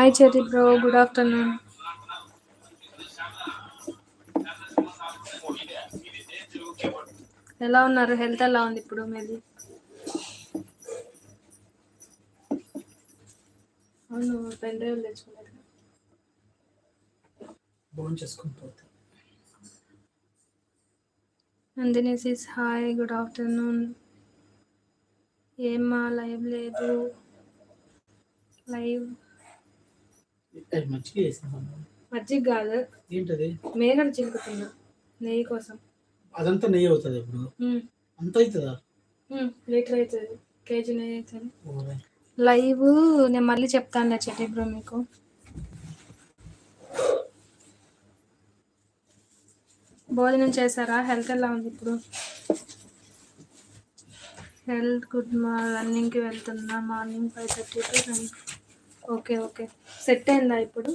Hi Cherry bro good afternoon. ఎలా ఉన్నారు? Health ఎలా ఉంది ఇప్పుడు మీది? అవును pen drive Nandini sis hi good afternoon. ఏమ్మా లైవ్ లేదు. లైవ్. అది మజ్జిగ కాదు. ఏంటది? మేగడ చిలుకుతున్నా నెయ్యి కోసం. అదంతా నెయ్యి అవుతుంది ఇప్పుడు. అంత అవుతుందా. లీటర్ అవుతుంది. కేజీ నెయ్యి అవుతుంది. లైవ్ నేను మళ్ళీ చెప్తాను చెట్టి బ్రో మీకు. భోజనం చేశారా? హెల్త్ ఎలా ఉంది ఇప్పుడు? హెల్త్ గుడ్ మా రన్నింగ్కి వెళ్తున్నా. Morning five thirty to okay okay. Set అయిందా ఇప్పుడు?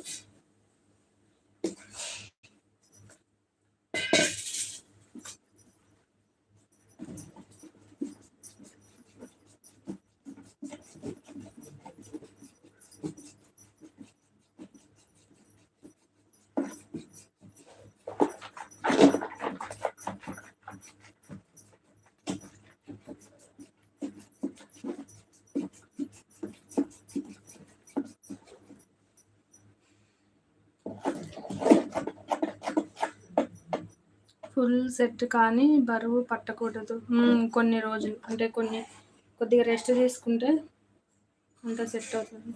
ఫుల్ సెట్ కానీ బరువు పట్టకూడదు. కొన్ని రోజులు. అంటే కొన్ని కొద్దిగా రెస్ట్ తీసుకుంటే అంత సెట్ అవుతుంది.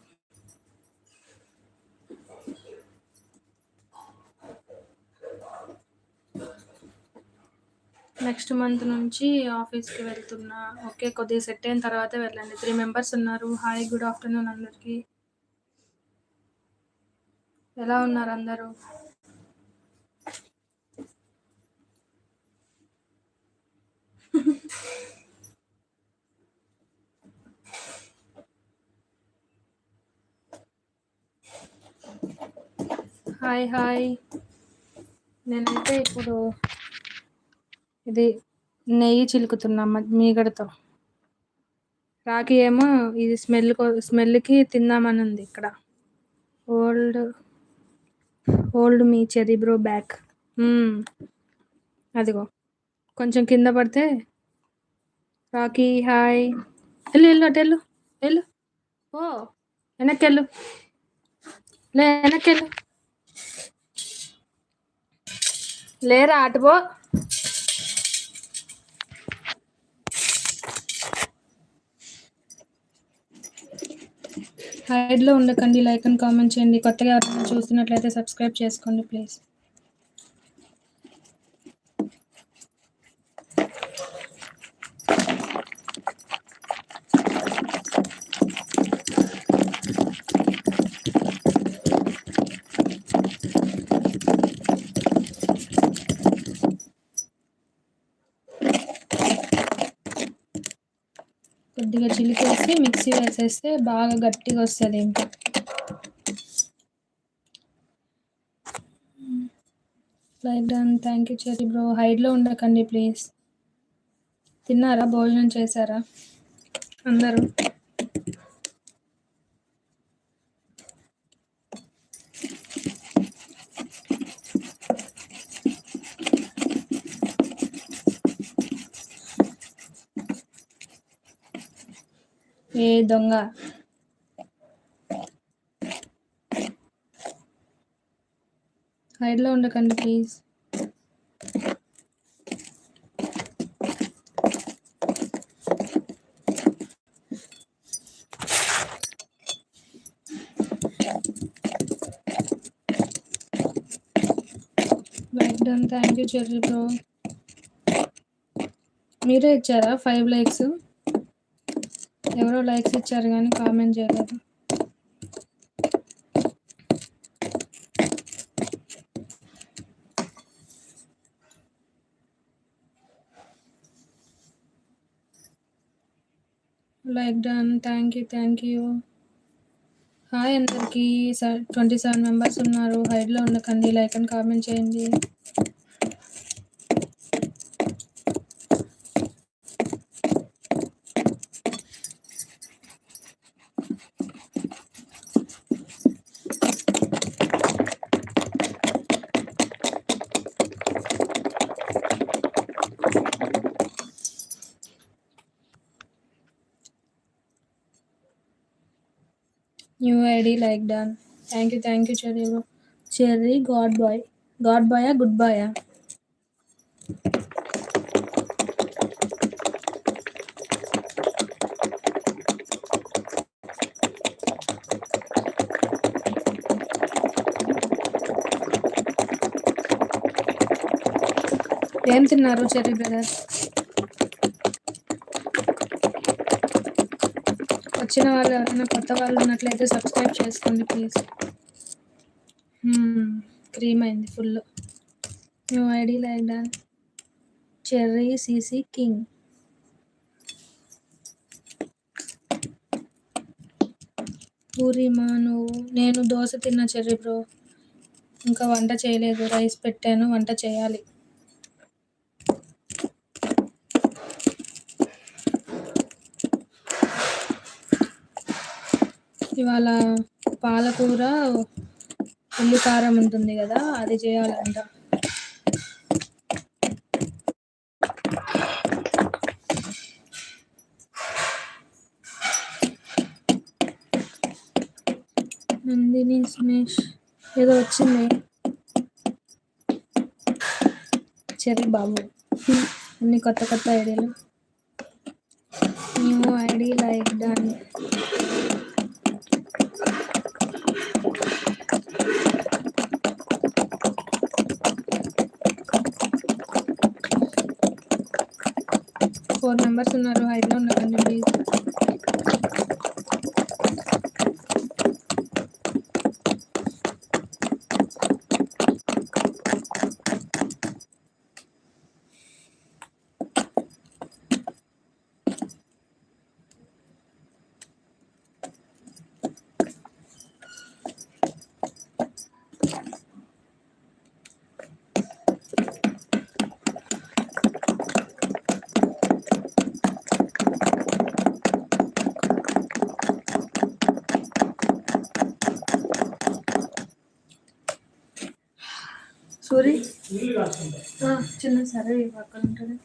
నెక్స్ట్ మంత్ నుంచి ఆఫీస్కి వెళ్తున్నా. ఓకే కొద్దిగా సెట్ అయిన తర్వాత వెళ్ళండి. త్రీ మెంబర్స్ ఉన్నారు. హాయ్ గుడ్ ఆఫ్టర్నూన్ అందరికీ. ఎలా ఉన్నారు అందరూ? Hi hi. నేనైతే ఇప్పుడు ఇది నెయ్యి చిలుకుతున్నా మీగడతో. రాకి ఏమో ఇది స్మెల్ స్మెల్కి తిందామని ఉంది ఇక్కడ. ఓల్డ్ ఓల్డ్ మీ చెరీ బ్రో బ్యాక్. అదిగో. కొంచెం కింద పడితే. Rocky hi. వెళ్ళు వెళ్ళు అటు వెళ్ళు వెళ్ళు. ఓ వెనక్కి వెళ్ళు లే వెనక్కి వెళ్ళు లేరా అటుపో హైడ్లో ఉండకండి లైక్ అండ్ కామెంట్ చేయండి. కొత్తగా ఎవరైనా చూస్తున్నట్లయితే సబ్స్క్రైబ్ చేసుకోండి ప్లీజ్ కొద్దిగా చిలికేసి మిక్సీ వేసేస్తే బాగా గట్టిగా వస్తుంది ఇంకా. Like done thank you Cherry bro హైట్లో ఉండకండి ప్లీజ్ తిన్నారా? భోజనం చేశారా? అందరూ? ఏ దొంగ? హైడ్లో ఉండకండి please. Like done thank you Cherry bro మీరే ఇచ్చారా ఫైవ్ లైక్స్ ఎవరో లైక్స్ ఇచ్చారు కానీ కామెంట్ చేయలేదు. Like done thank you thank you hi అందరికీ. ట్వంటీ సెవెన్ మెంబర్స్ ఉన్నారు. హైడ్లో ఉండకండి. లైక్ అని కామెంట్ చేయండి. Cherry like done thank you thank you Cherry Cherry god boy god బాయా good బాయా ఏం తిన్నారు చెర్రీ బ్రదర్? వచ్చిన వాళ్ళు ఎవరైనా కొత్త వాళ్ళు ఉన్నట్లయితే సబ్స్క్రైబ్ చేసుకోండి ప్లీజ్ క్రీమ్ hmm, అయింది full new ID like Cherry CC king పూరిమా నువ్వు నేను దోశ తిన్న చెర్రీ బ్రో ఇంకా వంట చేయలేదు రైస్ పెట్టాను వంట చేయాలి. ఇవాళ పాలకూర ఉల్లికారం ఉంటుంది కదా అది చేయాలంట. నందిని సుమేష్ ఏదో వచ్చింది. చెర్రీ బాబు. అన్ని కొత్త కొత్త ఐడియాలు. న్యూ ఐడి లైక్ దాన్ని ఫోర్ మెంబర్స్ ఉన్నారు హైట్లో ఉండకండి ప్లీజ్ చిన్న సరే ఈ పక్కన ఉంటుంది.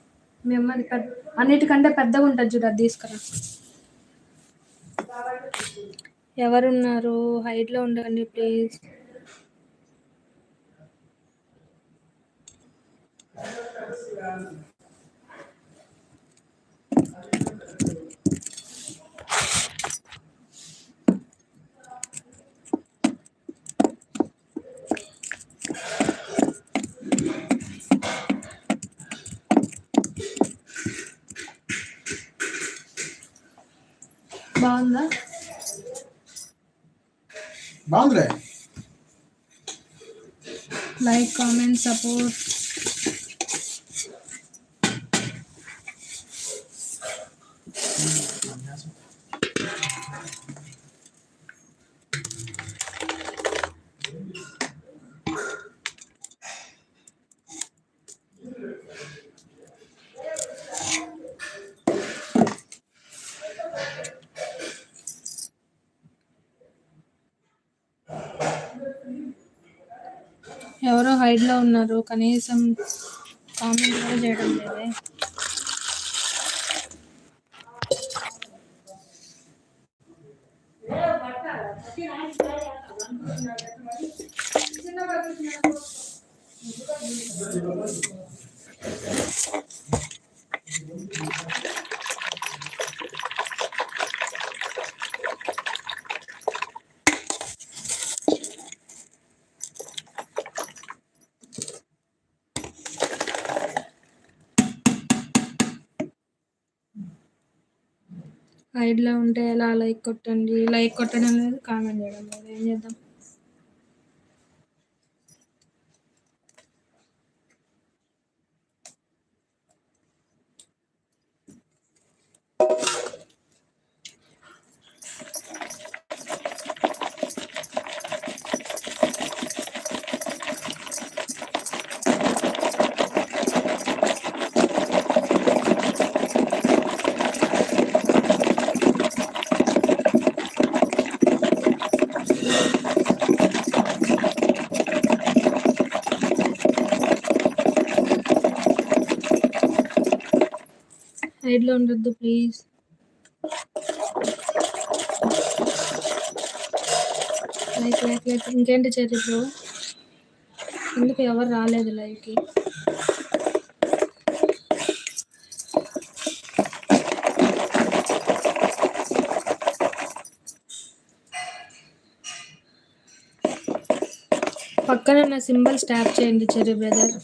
మీ అమ్మది పెద్ద అన్నిటికంటే పెద్దగా ఉంటుంది చూడ తీసుకురా. ఎవరున్నారు? హైట్లో ఉండండి ప్లీజ్ బాగుందా బాగుందిలే లైక్ కామెంట్ సపోర్ట్ ఎవరో హైడ్లో ఉన్నారు. కనీసం కామెంట్ కూడా చేయడం లేదే. హైడ్లో ఉంటే ఎలా లైక్ కొట్టండి? లైక్ కొట్టడం లేదు కామెంట్ చేయడం లేదు. ఏం చేద్దాం? హైడ్లో ఉండొద్దు ప్లీజ్. Like like like. ఇంకేంటి చెర్రీ బ్రో ఎందుకు ఎవరు రాలేదు లైవ్కి? పక్కన నా సింబల్స్ ట్యాప్ చేయండి చెర్రీ బ్రదర్.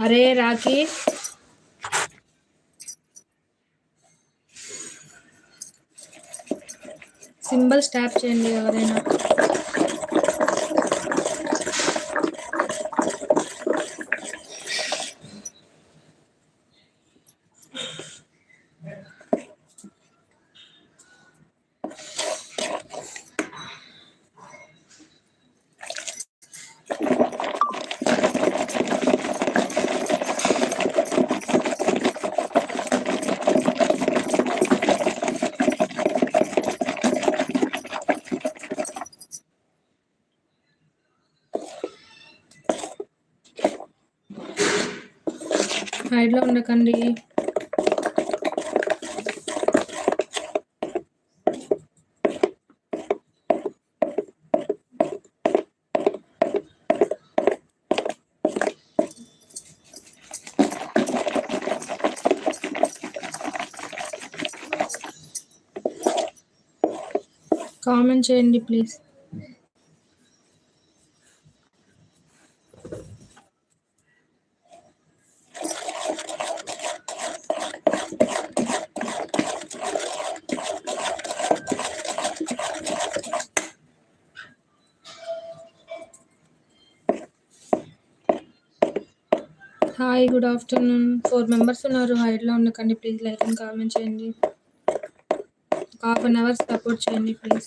అరే రాఖీ. సింబల్స్ ట్యాప్ చేయండి ఎవరైనా. హైడ్లో ఉండకండి. కామెంట్ చేయండి please. Hi good afternoon four members ఉన్నారు. హైడ్లో ఉండకండి ప్లీజ్ లైక్ అండ్ కామెంట్ చేయండి. హాఫ్ అన్ అవర్ సపోర్ట్ చేయండి ప్లీజ్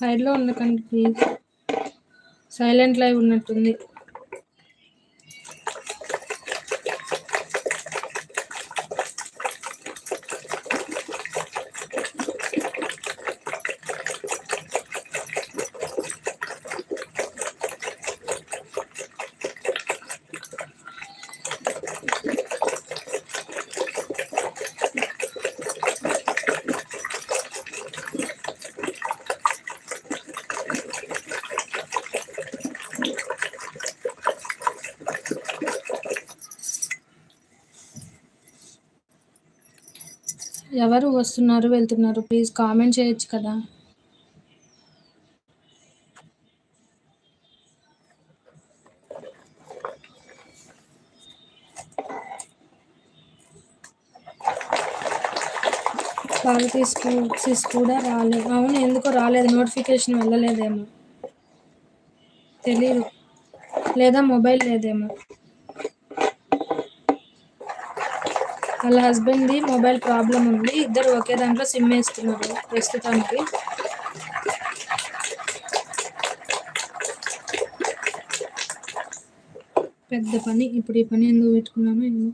హైడ్లో ఉండకండి ప్లీజ్ సైలెంట్ లైవ్ ఉన్నట్టుంది. ఎవరు వస్తున్నారు వెళ్తున్నారు? ప్లీజ్ కామెంట్ చేయొచ్చు కదా. భారతీయ స్కూల్స్ కూడా రాలేదు. అవును ఎందుకో రాలేదు. నోటిఫికేషన్ వెళ్ళలేదేమో. తెలీదు. లేదా మొబైల్ లేదేమో. వాళ్ళ హస్బెండ్ది మొబైల్ ప్రాబ్లం ఉంది. ఇద్దరు ఒకే దాంట్లో సిమ్ వేస్తున్నారు ప్రస్తుతానికి. పెద్ద పని. ఇప్పుడు ఈ పని ఎందుకు పెట్టుకున్నాను ఏమో.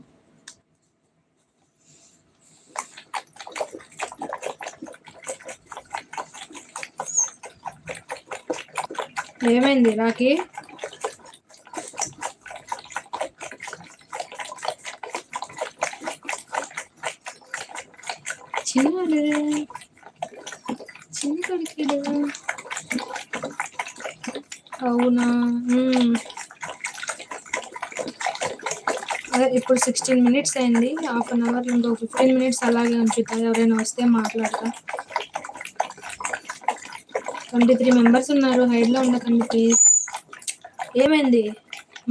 ఏమైంది రాకి అవునా? అదే ఇప్పుడు సిక్స్టీన్ మినిట్స్ అయింది. హాఫ్ అన్ అవర్ ఇంకో ఫిఫ్టీన్ మినిట్స్ అలాగే ఉంచుతా ఎవరైనా వస్తే మాట్లాడతా. ట్వంటీ త్రీ మెంబర్స్ ఉన్నారు హైడ్లో ఉండకండి ప్లీజ్ ఏమైంది?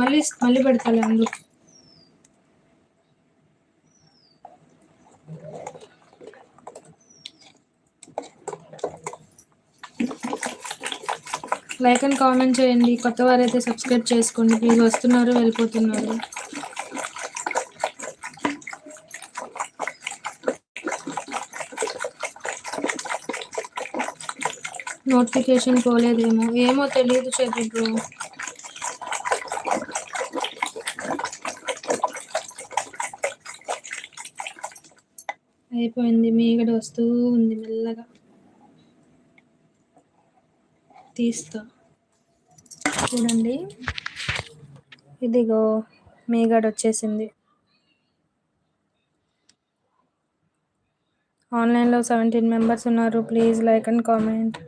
మళ్ళీ మళ్ళీ పెడతాలే అందుకు లైక్ అండ్ కామెంట్ చేయండి. కొత్త వారైతే సబ్స్క్రైబ్ చేసుకోండి. ప్లీజ్ వస్తున్నారు వెళ్ళిపోతున్నారు. నోటిఫికేషన్ పోలేదేమో. ఏమో తెలియదు చెప్పు అయిపోయింది. మీ ఇక్కడ వస్తూ ఉంది మెల్లగా. తీస్తా. చూడండి. ఇదిగో మీగడ వచ్చేసింది. ఆన్లైన్లో సెవెంటీన్ మెంబర్స్ ఉన్నారు. Please like and comment.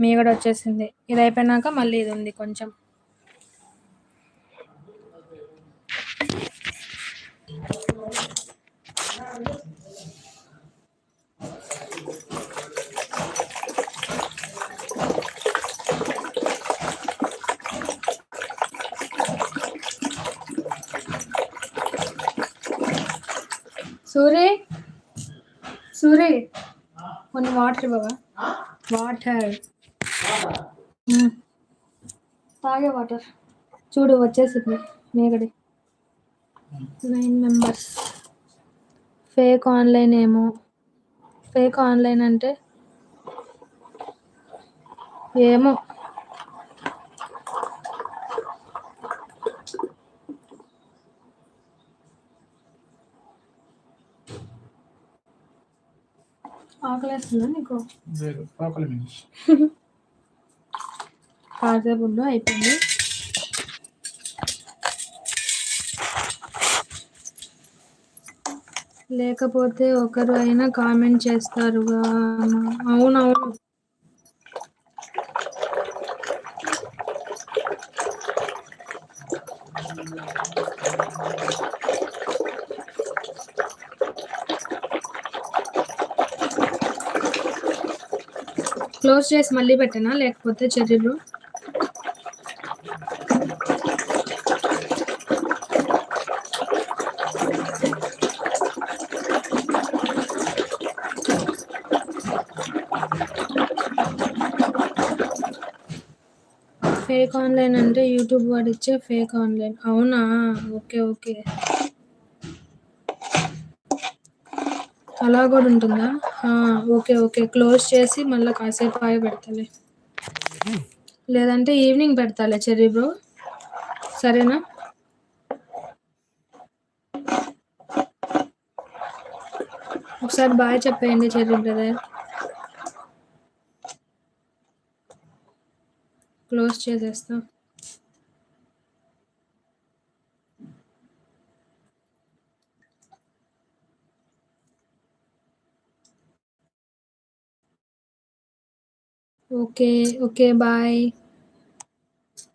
మీగడ వచ్చేసింది. ఇది అయిపోయినాక మళ్ళీ ఇది ఉంది కొంచెం సూరి సూరి కొన్ని వాటర్ బాబా వాటర్ తాగే వాటర్ చూడు వచ్చేసింది. మేగడి నైన్ మెంబర్స్ ఫేక్ ఆన్లైన్ ఏమో. ఫేక్ ఆన్లైన్ అంటే ఏమో. ఆకలేస్తుందా నీకు? లేదు కాసేపు ఉండు అయిపోయింది. లేకపోతే ఒకరు అయినా కామెంట్ చేస్తారుగా. అవునవును. క్లోజ్ చేసి మళ్ళీ పెట్టనా? లేకపోతే చెర్రీలు? ఫేక్ ఆన్లైన్ అంటే యూట్యూబ్ వాడిచ్చే ఫేక్ ఆన్లైన్. అవునా? Okay okay. అలా కూడా ఉంటుందా? Okay okay. క్లోజ్ చేసి మళ్ళీ కాసేపు ఆయ పెడతాలే. లేదంటే ఈవినింగ్ పెడతాలే చెర్రీ బ్రో. సరేనా? ఒకసారి బాగా చెప్పేయండి చెర్రీ బ్రదర్. క్లోజ్ చేసేస్తాం. Okay okay bye